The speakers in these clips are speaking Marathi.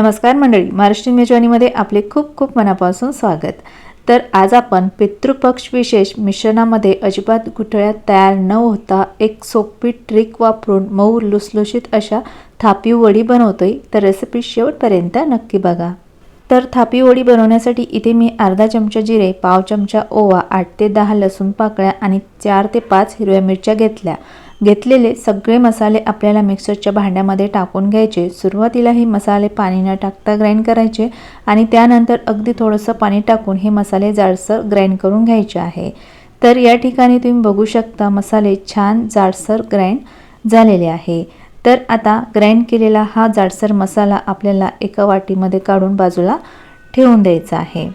नमस्कार मंडळी महाराष्ट्रीयन मेजवानीमध्ये आपले खूप खूप मनापासून स्वागत. तर आज आपण पितृपक्ष विशेष मिश्रणामध्ये अजिबात गुठळ्या तयार न होता एक सोपी ट्रिक वापरून मऊ लुसलुशीत अशा थापी वडी बनवतोय. तर रेसिपी शेवटपर्यंत नक्की बघा. तर थापी वडी बनवण्यासाठी इथे मी अर्धा चमचा जिरे पाव चमचा ओवा आठ ते दहा लसूण पाकळ्या आणि चार ते पाच हिरव्या मिरच्या घेतल्या. घेतलेले सगळे मसाले आपल्याला मिक्सरच्या भांड्यामध्ये टाकून घ्यायचे. सुरुवातीला हे मसाले पाणी न टाकता ग्राइंड करायचे आणि त्यानंतर अगदी थोडंसं पाणी टाकून हे मसाले जाडसर ग्राइंड करून घ्यायचे आहे. तर या ठिकाणी तुम्ही बघू शकता मसाले छान जाडसर ग्राइंड झालेले आहे. तर आता ग्राइंड केलेला हा जाडसर मसाला आपल्याला एका वाटीमध्ये काढून बाजूला ठेवून द्यायचा आहे.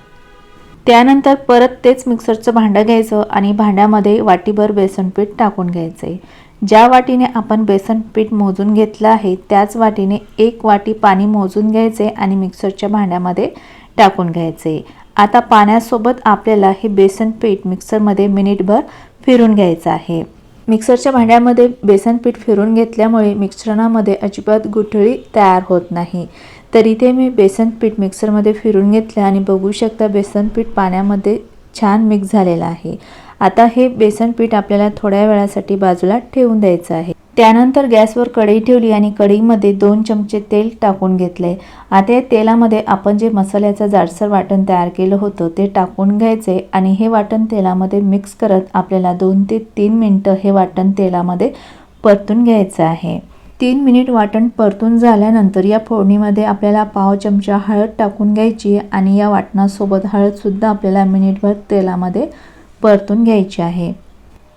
त्यानंतर परत तेच मिक्सरचं भांडं घ्यायचं आणि भांड्यामध्ये वाटीभर बेसनपीठ टाकून घ्यायचं. आहे ज्या वाटीने आपण बेसन पीठ मोजून घेतलं आहे त्याच वाटीने एक वाटी पाणी मोजून घ्यायचे आणि मिक्सरच्या भांड्यामध्ये टाकून घ्यायचे. आता पाण्यासोबत आपल्याला हे बेसन पीठ मिक्सरमध्ये मिनिटभर फिरून घ्यायचं आहे. मिक्सरच्या भांड्यामध्ये बेसन पीठ फिरून घेतल्यामुळे मिश्रणामध्ये अजिबात गुठळी तयार होत नाही. तर इथे मी बेसन पीठ मिक्सरमध्ये फिरून घेतलं आणि बघू शकता बेसन पीठ पाण्यामध्ये छान मिक्स झालेलं आहे. आता हे बेसन पीठ आपल्याला थोड्या वेळासाठी बाजूला ठेवून द्यायचं आहे. त्यानंतर गॅसवर कढई ठेवली आणि कढईमध्ये दोन चमचे तेल टाकून घेतले. आता या तेलामध्ये आपण जे मसाल्याचं जाडसर वाटण तयार केलं होतं ते टाकून घ्यायचे आणि हे वाटण तेलामध्ये मिक्स करत आपल्याला दोन ते तीन मिनटं हे वाटण तेलामध्ये परतून घ्यायचं आहे. तीन मिनिट वाटण परतून झाल्यानंतर या फोडणीमध्ये आपल्याला पाव चमचा हळद टाकून घ्यायची आणि या वाटणासोबत हळदसुद्धा आपल्याला मिनिटभर तेलामध्ये परतून घ्यायची आहे.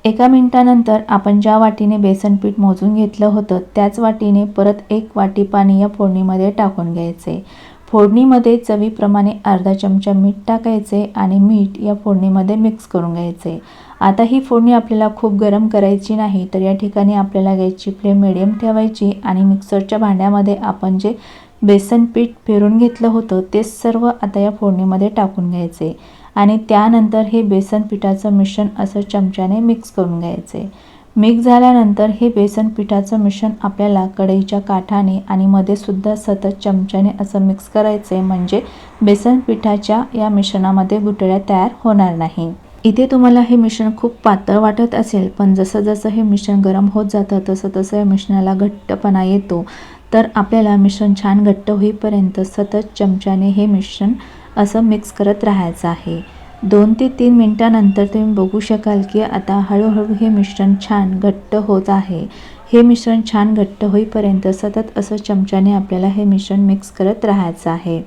एका मिनिटानंतर आपण ज्या वाटीने बेसन पीठ मोजून घेतलं होतं त्याच वाटीने परत एक वाटी पाणी या फोडणीमध्ये टाकून घ्यायचे. फोडणीमध्ये चवीप्रमाणे अर्धा चमचा मीठ टाकायचे आणि मीठ या फोडणीमध्ये मिक्स करून घ्यायचे. आता ही फोडणी आपल्याला खूप गरम करायची नाही तर या ठिकाणी आपल्याला गॅसची फ्लेम मिडियम ठेवायची आणि मिक्सरच्या भांड्यामध्ये आपण जे बेसन पीठ फिरून घेतलं होतं ते सर्व आता या फोडणीमध्ये टाकून घ्यायचे. आणि त्यानंतर हे बेसन पिठाचं मिश्रण असं चमच्याने मिक्स करून घ्यायचे. मिक्स झाल्यानंतर हे बेसन पिठाचं मिश्रण आपल्याला कढईच्या काठाने आणि मध्ये सुद्धा सतत चमच्याने असं मिक्स करायचे म्हणजे बेसन पिठाच्या या मिश्रणामध्ये गुठळ्या तयार होणार नाही. इथे तुम्हाला हे मिश्रण खूप पातळ वाटत असेल पण जसं जसं हे मिश्रण गरम होत जातं तसं तसं या मिश्रणाला घट्टपणा येतो. तर आपल्याला मिश्रण छान घट्ट होईपर्यंत सतत चमच्याने हे मिश्रण असं मिक्स करत राहायचं आहे. दोन ते तीन मिनटानंतर तुम्ही बघू शकाल की आता हळूहळू हे मिश्रण छान घट्ट होत आहे. हे मिश्रण छान घट्ट होईपर्यंत सतत असं चमच्याने आपल्याला हे मिश्रण मिक्स करत राहायचं आहे.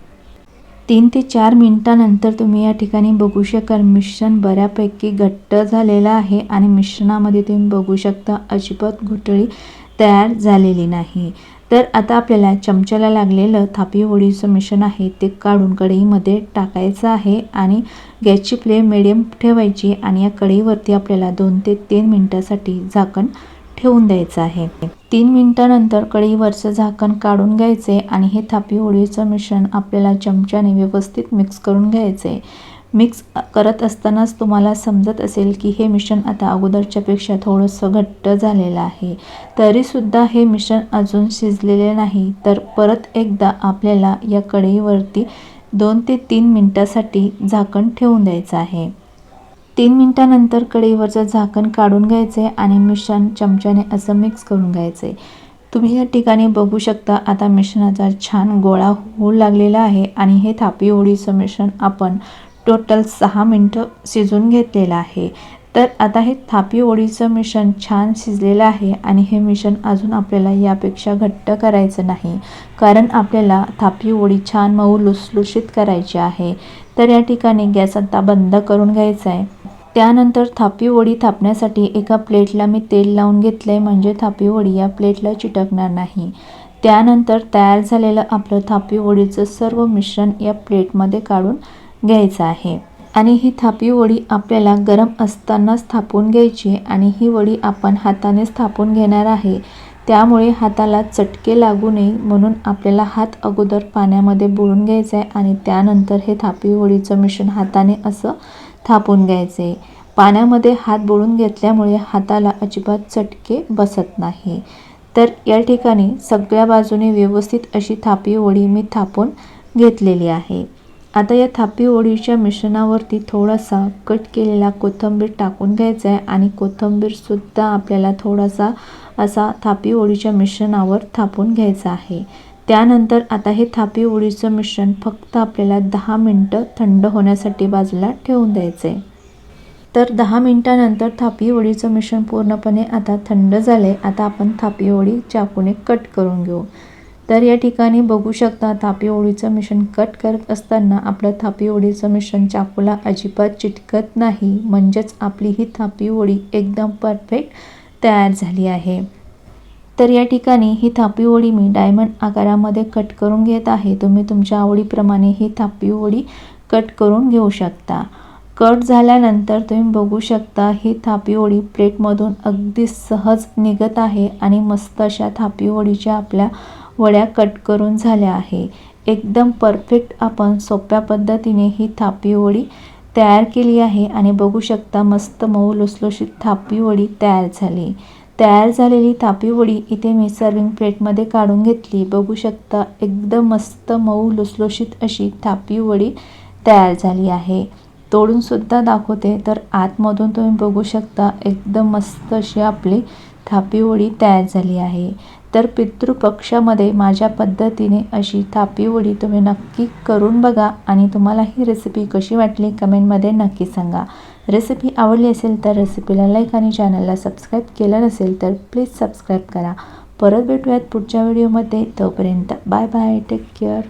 तीन ते चार मिनटानंतर तुम्ही या ठिकाणी बघू शकाल मिश्रण बऱ्यापैकी घट्ट झालेलं आहे आणि मिश्रणामध्ये तुम्ही बघू शकता अजिबात घुटळी तयार झालेली नाही. तर आता आपल्याला चमच्याला लागलेलं थापी होळीचं मिश्रण आहे ते काढून कढईमध्ये टाकायचं आहे आणि गॅसची फ्लेम मिडियम ठेवायची आणि या कढईवरती आपल्याला दोन ते तीन मिनटासाठी झाकण ठेवून द्यायचं आहे. तीन मिनटानंतर कढईवरचं झाकण काढून घ्यायचे आणि हे थापी होळीचं मिश्रण आपल्याला चमच्याने व्यवस्थित मिक्स करून घ्यायचे. मिक्स करत असतानाच तुम्हाला समजत असेल की हे मिश्रण आता अगोदरच्यापेक्षा थोडंसं घट्ट झालेलं आहे. तरीसुद्धा हे मिश्रण अजून शिजलेले नाही. तर परत एकदा आपल्याला या कढईवरती दोन ते तीन मिनटासाठी झाकण ठेवून द्यायचं आहे. तीन मिनटानंतर कढईवरचं झाकण काढून घ्यायचे आणि मिश्रण चमच्याने असं मिक्स करून घ्यायचे तुम्ही या ठिकाणी बघू शकता आता मिश्रणाचा छान गोळा होऊ लागलेला आहे आणि हे थापी ओळीचं मिश्रण आपण टोटल सहा मिनटं शिजून घेतलेलं आहे. तर आता हे थापी ओळीचं मिश्रण छान शिजलेलं आहे आणि हे मिश्रण अजून आपल्याला यापेक्षा घट्ट करायचं नाही कारण आपल्याला थापी ओळी छान मऊ लुसलुशीत करायची आहे. तर या ठिकाणी गॅस आता बंद करून घ्यायचा आहे. त्यानंतर थापी वडी थापण्यासाठी एका प्लेटला मी तेल लावून घेतलं आहे म्हणजे थापी वडी या प्लेटला चिटकणार नाही. त्यानंतर तयार झालेलं आपलं थापी वडीचं सर्व मिश्रण या प्लेटमध्ये काढून घ्यायचं आहे. आणि ही थापी वडी आपल्याला गरम असतानाच थापून घ्यायची आणि ही वडी आपण हातानेच थापून घेणार आहे. त्यामुळे हाताला चटके लागू नये म्हणून आपल्याला हात अगोदर पाण्यामध्ये बुडून घ्यायचं आहे आणि त्यानंतर हे थापी वडीचं मिश्रण हाताने असं थापून घ्यायचे. पाण्यामध्ये हात बुडून घेतल्यामुळे हाताला अजिबात चटके बसत नाही. तर या ठिकाणी सगळ्या बाजूने व्यवस्थित अशी थापी वडी मी थापून घेतलेली आहे. आता या थापी ओळीच्या मिश्रणावरती थोडासा कट केलेला कोथिंबीर टाकून घ्यायचा आहे आणि कोथिंबीरसुद्धा आपल्याला थोडासा असा थापी ओळीच्या मिश्रणावर थापून घ्यायचा आहे. त्यानंतर आता हे थापी ओळीचं मिश्रण फक्त आपल्याला दहा मिनटं थंड होण्यासाठी बाजूला ठेवून द्यायचं आहे. तर दहा मिनटानंतर थापी ओळीचं मिश्रण पूर्णपणे आता थंड झाले आता आपण थापी ओळी चाकूने कट करून घेऊ. तर या ठिकाणी बघू शकता थापी ओळीचं मिश्रण कट करत असताना आपलं थापी ओळीचं मिश्रण चाकूला अजिबात चिटकत नाही. म्हणजेच आपली ही थापी ओळी एकदम परफेक्ट तयार झाली आहे. तर या ठिकाणी ही थापी ओळी मी डायमंड आकारामध्ये कट करून घेत आहे. तुम्ही तुमच्या आवडीप्रमाणे ही थापी ओळी कट करून घेऊ शकता. कट झाल्यानंतर तुम्ही बघू शकता ही थापी ओळी प्लेटमधून अगदी सहज निघत आहे आणि मस्त अशा थापी ओळीच्या आपल्या वड्या कट करून झाल्या आहे. एकदम परफेक्ट आपण सोप्या पद्धतीने ही थापी वडी तयार केली आहे आणि बघू शकता मस्त मऊ लुसलुशीत थापी वडी तयार झाली. तयार झालेली थापी वडी इथे मी सर्विंग प्लेटमध्ये काढून घेतली. बघू शकता एकदम मस्त मऊ लुसलुशीत अशी थापी वडी तयार झाली आहे. तोडूनसुद्धा दाखवते तर आतमधून तुम्ही बघू शकता एकदम मस्त अशी आपली थापी वडी तयार झाली आहे. तर पितृपक्षामध्ये माझ्या पद्धतीने अशी थापी उडी तुम्ही नक्की करून बघा आणि तुम्हाला ही रेसिपी कशी वाटली कमेंटमध्ये नक्की सांगा. रेसिपी आवडली असेल तर रेसिपीला लाईक आणि चॅनलला सबस्क्राईब केलं नसेल तर प्लीज सबस्क्राईब करा. परत भेटूयात पुढच्या व्हिडिओमध्ये तोपर्यंत बाय बाय टेक केअर